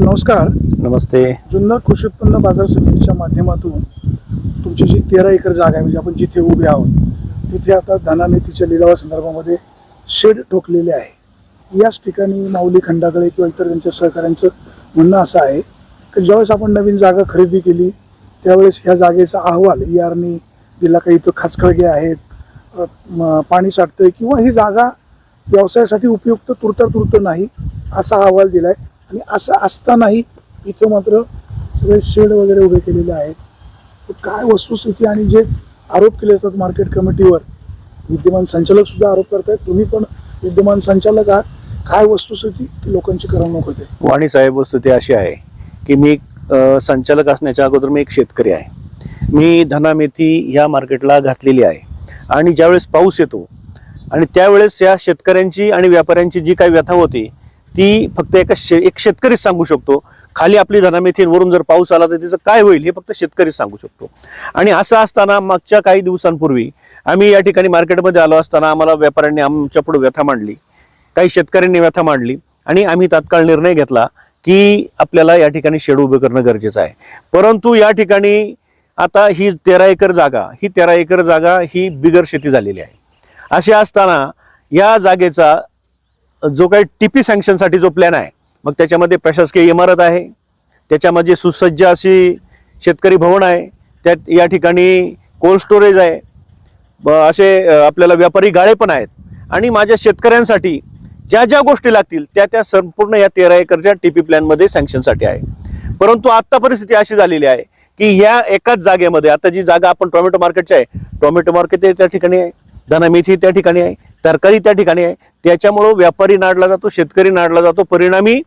साहेब नमस्कार. नमस्ते. जुन्नर कृषी उत्पन्न बाजार समितीच्या माध्यमातून तुमची जी तेरा एकर जागा आहे म्हणजे आपण जिथे उभे आहोत तिथे आता धनानितीच्या लिलावा संदर्भामध्ये शेड ठोकलेले आहे. याच ठिकाणी माऊली खंडाकडे किंवा इतर त्यांच्या सहकाऱ्यांचं म्हणणं असं आहे की ज्यावेळेस आपण नवीन जागा खरेदी केली त्यावेळेस ह्या जागेचा अहवाल ई आरनी दिला काही इथं खाचखळगे आहेत पाणी साठतंय किंवा ही जागा व्यवसायासाठी उपयुक्त तुरतर तुरत नाही असा अहवाल दिलाय. आणि असं असतानाही इथं मात्र सगळे शेड वगैरे उभे केलेले आहेत. तर काय वस्तुस्थिती आणि जे आरोप केले जातात मार्केट कमिटीवर विद्यमान संचालक सुद्धा आरोप करतायत. तुम्ही पण विद्यमान संचालक आहात. काय वस्तुस्थिती की लोकांची करमणूक होते वाणी साहेब वस्तुस्थिती अशी आहे की मी संचालक असण्याच्या अगोदर मी एक शेतकरी आहे. मी धना मेथी ह्या मार्केटला घातलेली आहे. आणि ज्यावेळेस पाऊस येतो आणि त्यावेळेस या शेतकऱ्यांची आणि व्यापाऱ्यांची जी काही व्यथा होती ती फक्त एका शे एक शेतकरीच सांगू शकतो. खाली आपली धनामेथी वरून जर पाऊस आला तर तिचं काय होईल हे फक्त शेतकरीच सांगू शकतो. आणि असं असताना मागच्या काही दिवसांपूर्वी आम्ही या ठिकाणी मार्केटमध्ये आलो असताना आम्हाला व्यापाऱ्यांनी आमच्या पुढे व्यथा मांडली. काही शेतकऱ्यांनी व्यथा मांडली. आणि आम्ही तात्काळ निर्णय घेतला की आपल्याला या ठिकाणी शेड उभे करणं गरजेचं आहे. परंतु या ठिकाणी आता ही तेरा एकर जागा ही तेरा एकर जागा ही बिगर शेती झालेली आहे. असे असताना या जागेचा जो काही टीपी सँक्शनसाठी जो प्लॅन आहे मग त्याच्यामध्ये प्रशासकीय इमारत आहे त्याच्यामध्ये सुसज्ज अशी शेतकरी भवन आहे त्यात या ठिकाणी कोल्ड स्टोरेज आहे ब- असे आपल्याला व्यापारी गाळे पण आहेत. आणि माझ्या शेतकऱ्यांसाठी ज्या ज्या गोष्टी लागतील त्या त्या संपूर्ण या तेरा एकरच्या टीपी प्लॅनमध्ये सँक्शनसाठी आहे. परंतु आत्ता परिस्थिती अशी झालेली आहे की ह्या एकाच जागेमध्ये आता जी जागा आपण टोमॅटो मार्केटची आहे टोमॅटो मार्केट त्या ठिकाणी आहे धना मेथी त्या ठिकाणी आहे तरकारी त्या ठिकाणी आहे. त्याच्यामुळं व्यापारी नाडला जातो शेतकरी नाडला जातो. परिणामी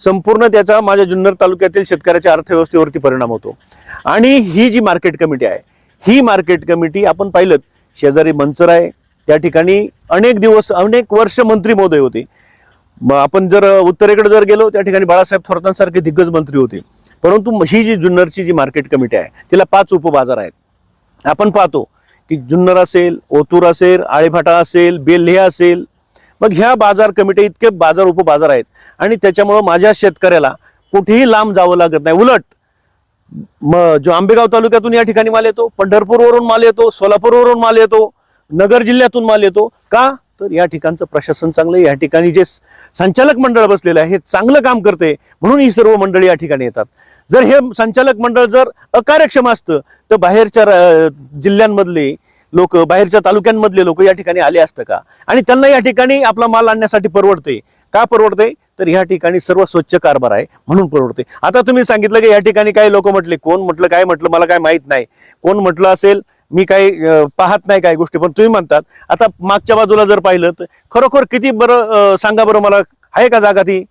संपूर्ण त्याचा माझ्या जुन्नर तालुक्यातील शेतकऱ्याच्या अर्थव्यवस्थेवरती परिणाम होतो. आणि ही जी मार्केट कमिटी आहे ही मार्केट कमिटी आपण पाहिलं शेजारी मंचर आहे. त्या ठिकाणी अनेक दिवस अनेक वर्ष मंत्री महोदय होते. मग आपण जर उत्तरेकडे जर गेलो त्या ठिकाणी बाळासाहेब थोरातांसारखे दिग्गज मंत्री होते. परंतु ही जी जुन्नरची जी मार्केट कमिटी आहे तिला पाच उपबाजार आहेत. आपण पाहतो की जुन्नर असेल ओतूर असेल आळेफाटा असेल बेल्हे असेल. मग ह्या बाजार कमिट्या इतके बाजार उपबाजार आहेत. आणि त्याच्यामुळं माझ्या शेतकऱ्याला कुठेही लांब जावं लागत नाही. उलट म जो आंबेगाव तालुक्यातून या ठिकाणी माल येतो पंढरपूरवरून माल येतो सोलापूरवरून माल येतो नगर जिल्ह्यातून माल येतो. का? तर या ठिकाणचं प्रशासन चांगलं या ठिकाणी जे संचालक मंडळ बसलेलं आहे हे चांगलं काम करते. म्हणून ही सर्व मंडळी या ठिकाणी येतात. जर हे संचालक मंडळ जर अकार्यक्षम असतं तर बाहेरच्या जिल्ह्यांमधले लोक बाहेरच्या तालुक्यांमधले लोक या ठिकाणी आले असतं का? आणि त्यांना या ठिकाणी आपला माल आणण्यासाठी परवडते. का परवडते? तर या ठिकाणी सर्व स्वच्छ कारभार आहे म्हणून परवडते. आता तुम्ही सांगितलं की या ठिकाणी काही लोक म्हटले कोण म्हटलं काय म्हटलं मला काय माहीत नाही. कोण म्हटलं असेल मी काही पाहत नाही काही गोष्टी पण तुम्ही म्हणतात. आता मागच्या बाजूला जर पाहिलं तर खरोखर किती बरं सांगा बरं मला आहे का जागा ती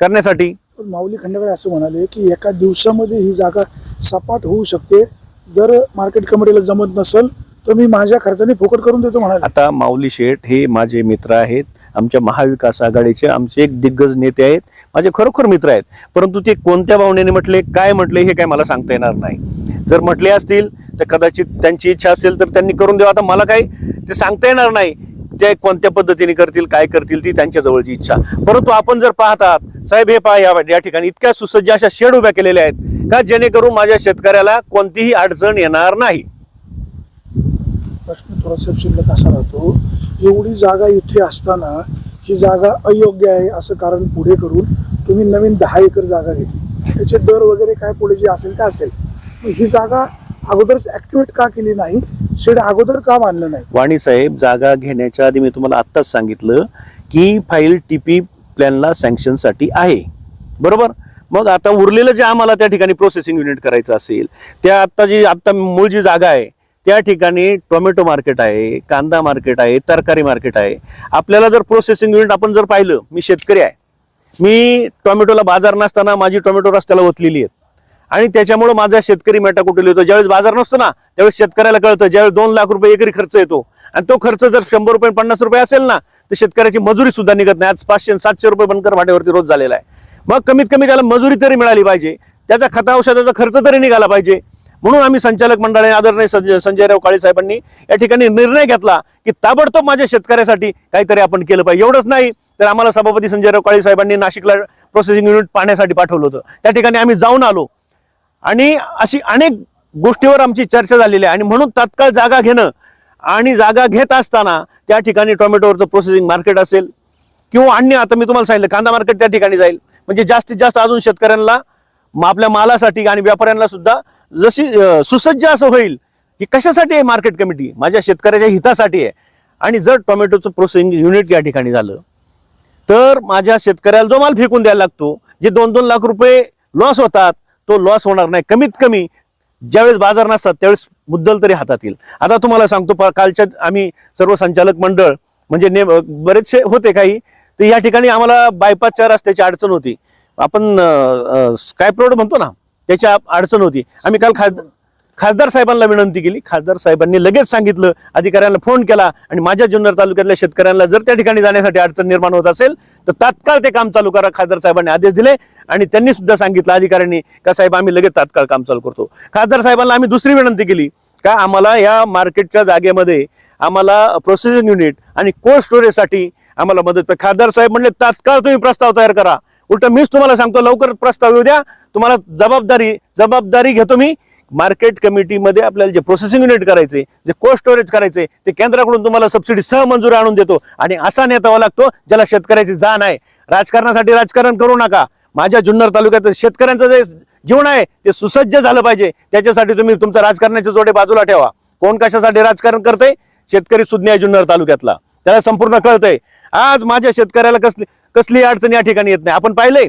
करण्यासाठी? माऊली खंडेकडे असं म्हणाले की एका दिवसामध्ये ही जागा सपाट होऊ शकते. जर मार्केट कमिटीला जमत नसेल तर मी माझ्या खर्चाने फुकट करून देतो म्हणाले. आता माऊली शेठ हे माझे मित्र आहेत. आमच्या महाविकास आघाडीचे आमचे एक दिग्गज नेते आहेत. माझे खरोखर मित्र आहेत. परंतु ते कोणत्या भावनेने म्हटले काय म्हटले हे काय मला सांगता येणार नाही. जर म्हटले असतील तर कदाचित त्यांची इच्छा असेल तर त्यांनी करून द्यावं. आता मला काही ते सांगता येणार नाही ते कोणत्या पद्धतीने करतील काय करतील ती त्यांच्या जवळची इच्छा. परंतु आपण जर पाहतात साहेब हे पहा या या ठिकाणी इतक्या सुसज्ज अशा शेड उभ्या केलेल्या आहेत का जेणेकरून माझ्या शेतकऱ्याला कोणतीही अडचण येणार नाही? प्रश्न थोडासा शिल्लक असा राहतो एवढी जागा इथे असताना ही जागा अयोग्य आहे असं कारण पुढे करून तुम्ही नवीन दहा एकर जागा घेतली. त्याचे दर वगैरे काय पुढे जे असेल ते असेल. ही जागा अगोदरच ऍक्टिव्हेट का केली नाही शेड अगोदर का बांधलं नाही? वाणी साहेब जागा घेण्याच्या आधी मी तुम्हाला आत्ताच सांगितलं की फाईल टीपी प्लॅनला सँक्शनसाठी आहे. बरोबर? मग आता उरलेलं जे आम्हाला त्या ठिकाणी प्रोसेसिंग युनिट करायचं असेल त्या आत्ता जी आत्ता मूळ जी जागा आहे त्या ठिकाणी टोमॅटो मार्केट आहे कांदा मार्केट आहे तरकारी मार्केट आहे. आपल्याला जर प्रोसेसिंग युनिट आपण जर पाहिलं मी शेतकरी आहे. मी टोमॅटोला बाजार नसताना माझी टोमॅटो रस्त्याला ओतलेली आहेत. आणि त्याच्यामुळे माझा शेतकरी मेटा कुठे येतो ज्यावेळेस बाजार नसतो ना त्यावेळेस शेतकऱ्याला कळतं ज्यावेळेस दोन लाख रुपये एकरी खर्च येतो. आणि तो खर्च जर शंभर रुपये पन्नास रुपये असेल ना तर शेतकऱ्याची मजुरी सुद्धा निघत नाही. आज पाचशे सातशे रुपये बनकर भाड्यावरती रोज झालेला आहे. मग कमीत कमी त्याला मजुरी तरी मिळाली पाहिजे. त्याचा खता औषधाचा खर्च तरी निघाला पाहिजे. म्हणून आम्ही संचालक मंडळाने आदरणीय संजय संजयराव काळे साहेबांनी या ठिकाणी निर्णय घेतला की ताबडतोब माझ्या शेतकऱ्यासाठी काहीतरी आपण केलं पाहिजे. एवढंच नाही तर आम्हाला सभापती संजयराव काळे साहेबांनी नाशिकला प्रोसेसिंग युनिट पाहण्यासाठी पाठवलं होतं. त्या ठिकाणी आम्ही जाऊन आलो. आणि अशी अनेक गोष्टीवर आमची चर्चा झालेली आहे. आणि म्हणून तात्काळ जागा घेणं आणि जागा घेत असताना त्या ठिकाणी टोमॅटोवरचं प्रोसेसिंग मार्केट असेल किंवा अन्य आता मी तुम्हाला सांगितलं कांदा मार्केट त्या ठिकाणी जाईल. म्हणजे जास्तीत जास्त अजून शेतकऱ्यांना आपल्या मालासाठी आणि व्यापाऱ्यांना सुद्धा जशी सुसज्ज असं होईल की कशासाठी आहे मार्केट कमिटी माझ्या शेतकऱ्याच्या हितासाठी आहे. आणि जर टोमॅटोचं प्रोसेसिंग युनिट या ठिकाणी झालं तर माझ्या शेतकऱ्याला जो माल फेकून द्यायला लागतो जे दोन दोन लाख रुपये लॉस होतात तो लॉस होणार नाही. कमीत कमी ज्यावेळेस बाजार नसतात त्यावेळेस मुद्दल तरी हातात येईल. आता तुम्हाला सांगतो प- कालच्या आम्ही सर्व संचालक मंडळ म्हणजे ने बरेचसे होते काही तर या ठिकाणी आम्हाला बायपासच्या रस्त्याची अडचण होती. आपण स्कायप रोड म्हणतो ना त्याच्या अडचण होती. आम्ही काल खासदार खासदार साहेबांना विनंती केली. खासदार साहेबांनी लगेच सांगितलं. अधिकाऱ्यांना फोन केला आणि माझ्या जुन्नर तालुक्यातल्या शेतकऱ्यांना जर त्या ठिकाणी जाण्यासाठी अडचण निर्माण होत असेल तर तात्काळ ते काम चालू करा खासदार साहेबांनी आदेश दिले. आणि त्यांनी सुद्धा सांगितलं अधिकाऱ्यांनी का साहेब आम्ही लगेच तात्काळ काम चालू करतो. खासदार साहेबांना आम्ही दुसरी विनंती केली का आम्हाला या मार्केटच्या जागेमध्ये आम्हाला प्रोसेसिंग युनिट आणि कोल्ड स्टोरेजसाठी आम्हाला मदत खासदार साहेब म्हणले तात्काळ तुम्ही प्रस्ताव तयार करा. उलट मीच तुम्हाला सांगतो लवकर प्रस्ताव येऊ द्या. तुम्हाला जबाबदारी जबाबदारी घेतो मी. मार्केट कमिटीमध्ये आपल्याला जे प्रोसेसिंग युनिट करायचे जे कोल्ड स्टोरेज करायचे ते केंद्राकडून तुम्हाला सबसिडी सहमंजूर आणून देतो. आणि असा नेता हवा लागतो ज्याला शेतकऱ्याची जाण आहे. राजकारणासाठी राजकारण करू नका. माझ्या जुन्नर तालुक्यात शेतकऱ्यांचं जे जीवन आहे ते सुसज्ज झालं पाहिजे. त्याच्यासाठी तुम्ही तुमचं राजकारणाचे जोडे बाजूला ठेवा. कोण कशासाठी राजकारण करते शेतकरी सुज्ञ आहे जुन्नर तालुक्यातला. त्याला संपूर्ण कळतंय. आज माझ्या शेतकऱ्याला कसली कसली अडचण या ठिकाणी येत नाही. आपण पाहिलंय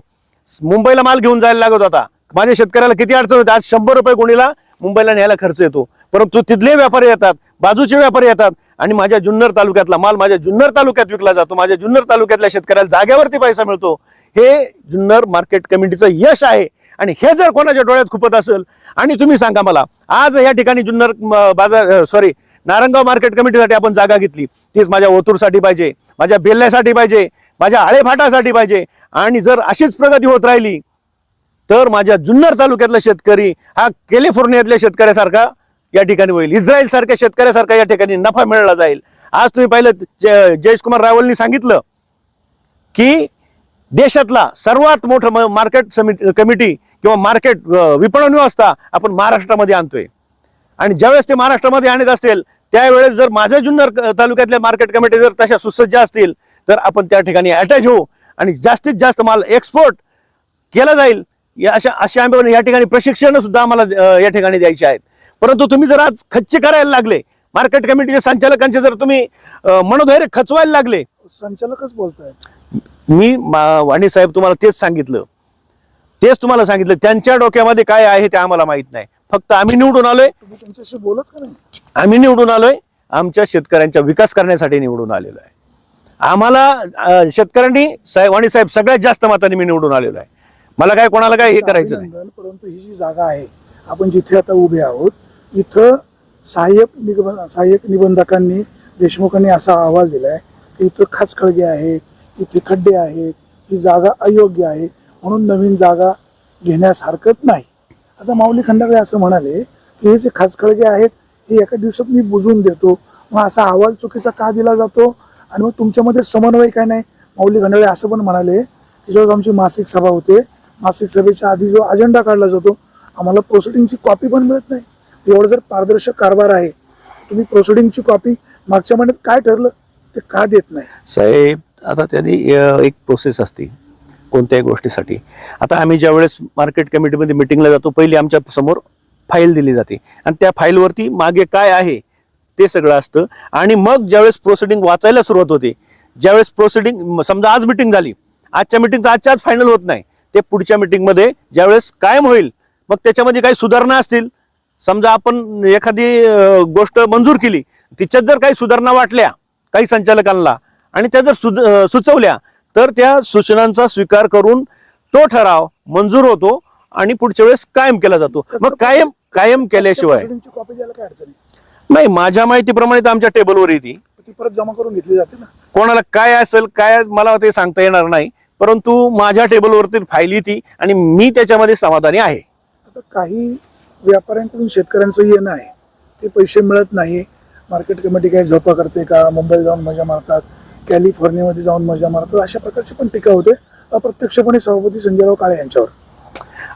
मुंबईला माल घेऊन जायला लागत होता. माझ्या शेतकऱ्याला किती अडचण होते? आज शंभर रुपये कोणीला मुंबईला न्यायला खर्च येतो. परंतु तिथले व्यापारी येतात बाजूचे व्यापारी येतात आणि माझ्या जुन्नर तालुक्यातला माल माझ्या जुन्नर तालुक्यात विकला जातो माझ्या जुन्नर तालुक्यातल्या शेतकऱ्याला जाग्यावरती पैसा मिळतो. हे जुन्नर मार्केट कमिटीचं यश आहे आणि हे जर कोणाच्या डोळ्यात खुपत असेल आणि तुम्ही सांगा मला आज या ठिकाणी जुन्नर बाजार सॉरी नारंगाव मार्केट कमिटीसाठी आपण जागा घेतली. तीच माझ्या ओतूरसाठी पाहिजे माझ्या बेल्ल्यासाठी पाहिजे माझ्या आळेफाटासाठी पाहिजे आणि जर अशीच प्रगती होत राहिली तर माझ्या जुन्नर तालुक्यातला शेतकरी हा कॅलिफोर्नियातल्या शेतकऱ्यासारखा या ठिकाणी होईल. इस्रायल सारख्या शेतकऱ्यासारखा या ठिकाणी नफा मिळाला जाईल. आज तुम्ही पाहिलं जयेश कुमार रावलनी सांगितलं की देशातला सर्वात मोठं मार्केट समिती कमिटी किंवा मार्केट विपणन व्यवस्था आपण महाराष्ट्रामध्ये आणतोय. आणि ज्यावेळेस ते महाराष्ट्रामध्ये आणत असेल त्यावेळेस जर माझ्या जुन्नर तालुक्यातल्या मार्केट कमिटी जर तशा सुसज्ज असतील तर आपण त्या ठिकाणी अटॅच होऊ. आणि जास्तीत जास्त माल एक्सपोर्ट केला जाईल. या अशा अशा आम्ही या ठिकाणी प्रशिक्षण सुद्धा आम्हाला या ठिकाणी द्यायचे आहेत. परंतु तुम्ही जर आज खच्चे करायला लागले मार्केट कमिटीच्या संचालकांचे जर तुम्ही मनोधैर्य खचवायला लागले संचालकच बोलतायत. मी मा- वाणी साहेब तुम्हाला तेच सांगितलं. तेच तुम्हाला सांगितलं. त्यांच्या डोक्यामध्ये काय आहे ते आम्हाला माहीत नाही. फक्त आम्ही निवडून आलोय. त्यांच्याशी बोलत का नाही? आम्ही निवडून आलोय. आमच्या शेतकऱ्यांचा विकास करण्यासाठी निवडून आलेलो आहे. आम्हाला शेतकऱ्यांनी साहेब वाणी साहेब सगळ्यात जास्त मताने मी निवडून आलेलो आहे. मला काय कोणाला काय हे करायचं नाही. अभिनंदन परंतु ही जी जागा आहे आपण जिथे आता उभे आहोत इथं सहाय्यक निबंध सहाय्यक निबंधकांनी देशमुखांनी असा अहवाल दिलाय की इथं खाचखळगे आहेत इथे खड्डे आहेत ही जागा अयोग्य आहे म्हणून नवीन जागा घेण्यास हरकत नाही. आता माऊली खंडागळे असं म्हणाले की हे जे खाचखळगे आहेत हे एका दिवसात मी बुजवून देतो. मग असा अहवाल चुकीचा का दिला जातो? आणि मग तुमच्यामध्ये समन्वय काय नाही? माऊली खंडाळे असं पण म्हणाले की जेव्हा आमची मासिक सभा होते मासिक सभेच्या आधी जो अजेंडा काढला जातो आम्हाला प्रोसिडिंगची कॉपी पण मिळत नाही. एवढं जर पारदर्शक कारभार आहे तुम्ही प्रोसिडिंगची कॉपी मागच्या महिन्यात काय ठरलं ते का देत नाही? साहेब आता त्यांनी एक प्रोसेस असते कोणत्याही गोष्टीसाठी. आता आम्ही ज्यावेळेस मार्केट कमिटीमध्ये मिटिंगला जातो पहिली आमच्यासमोर फाईल दिली जाते. आणि त्या फाईलवरती मागे काय आहे ते सगळं असतं. आणि मग ज्यावेळेस प्रोसिडिंग वाचायला सुरुवात होते ज्यावेळेस प्रोसिडिंग समजा आज मिटिंग झाली आजच्या मिटिंगचं आजच्या आज फायनल होत नाही. ते पुढच्या मिटिंगमध्ये ज्यावेळेस कायम होईल मग त्याच्यामध्ये काही सुधारणा असतील. समजा आपण एखादी गोष्ट मंजूर केली तिच्यात जर काही सुधारणा वाटल्या काही संचालकांना आणि त्या जर सुचवल्या तर त्या सूचनांचा स्वीकार करून तो ठराव मंजूर होतो आणि पुढच्या वेळेस कायम केला जातो. मग कायम कायम केल्याशिवाय नाही माझ्या माहितीप्रमाणे तर आमच्या टेबलवर येते. ती परत जमा करून घेतली जाते ना. कोणाला काय असेल काय मला ते सांगता येणार नाही. परंतु माझ्या टेबलवरती फाईल येते आणि मी त्याच्यामध्ये समाधानी आहे. आता काही व्यापाऱ्यांकडून शेतकऱ्यांचं येणं आहे. ते पैसे मिळत नाही. मार्केट कमिटी काय झोपा करते का? मुंबईला जाऊन मजा मारतात. कॅलिफोर्नियामध्ये जाऊन मजा मारतात. अशा प्रकारची पण टीका होते. अप्रत्यक्षपणे सभापती संजयराव काळे यांच्यावर.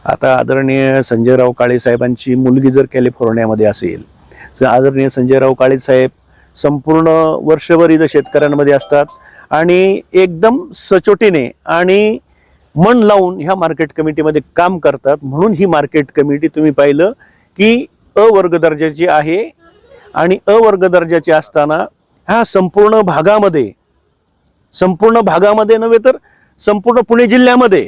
आता आदरणीय संजयराव काळे साहेबांची मुलगी जर कॅलिफोर्नियामध्ये असेल तर आदरणीय संजयराव काळे साहेब संपूर्ण वर्षभर इथं शेतकऱ्यांमध्ये असतात. आणि एकदम सचोटीने आणि मन लावून ह्या मार्केट कमिटीमध्ये काम करतात. म्हणून ही मार्केट कमिटी तुम्ही पाहिलं की अवर्ग दर्जाची आहे आणि अवर्ग दर्जाची असताना ह्या संपूर्ण भागामध्ये संपूर्ण भागामध्ये नव्हे तर संपूर्ण पुणे जिल्ह्यामध्ये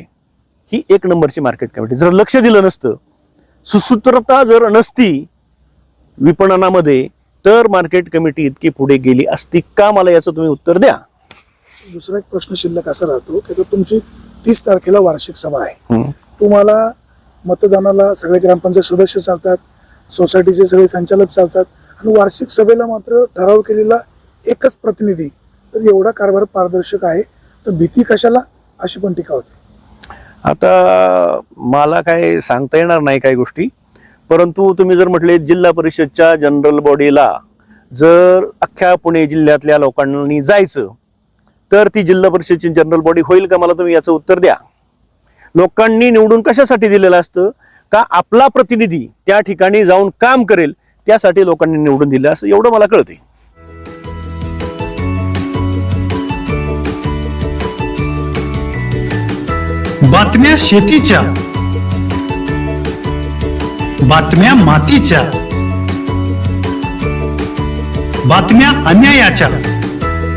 ही एक नंबरची मार्केट कमिटी जर लक्ष दिलं नसतं सुसूत्रता जर नसती विपणनामध्ये तर मार्केट कमिटी इतकी पुढे गेली असती का? मला याचं तुम्ही उत्तर द्या. दुसरा एक प्रश्न शिल्लक असा राहतो की आता तुमची तीस तारखेला वार्षिक सभा आहे. तुम्हाला मतदानाला सगळे ग्रामपंचायत सदस्य चालतात सोसायटीचे सगळे संचालक चालतात आणि वार्षिक सभेला मात्र ठराव केलेला एकच प्रतिनिधी. तर एवढा कारभार पारदर्शक आहे. तर भीती कशाला? अशी पण टीका होते. आता मला काय सांगता येणार नाही काही गोष्टी. परंतु तुम्ही जर म्हटले जिल्हा परिषदच्या जनरल बॉडीला जर अख्ख्या पुणे जिल्ह्यातल्या लोकांनी जायचं तर ती जिल्हा परिषदची जनरल बॉडी होईल का? मला तुम्ही याचं उत्तर द्या. लोकांनी निवडून कशासाठी दिलेलं असतं? का आपला प्रतिनिधी त्या ठिकाणी जाऊन काम करेल त्यासाठी लोकांनी निवडून दिलं असं एवढं मला कळते बातम्या शेतीच्या बातम्या मातीच्या बातम्या अन्यायाच्या.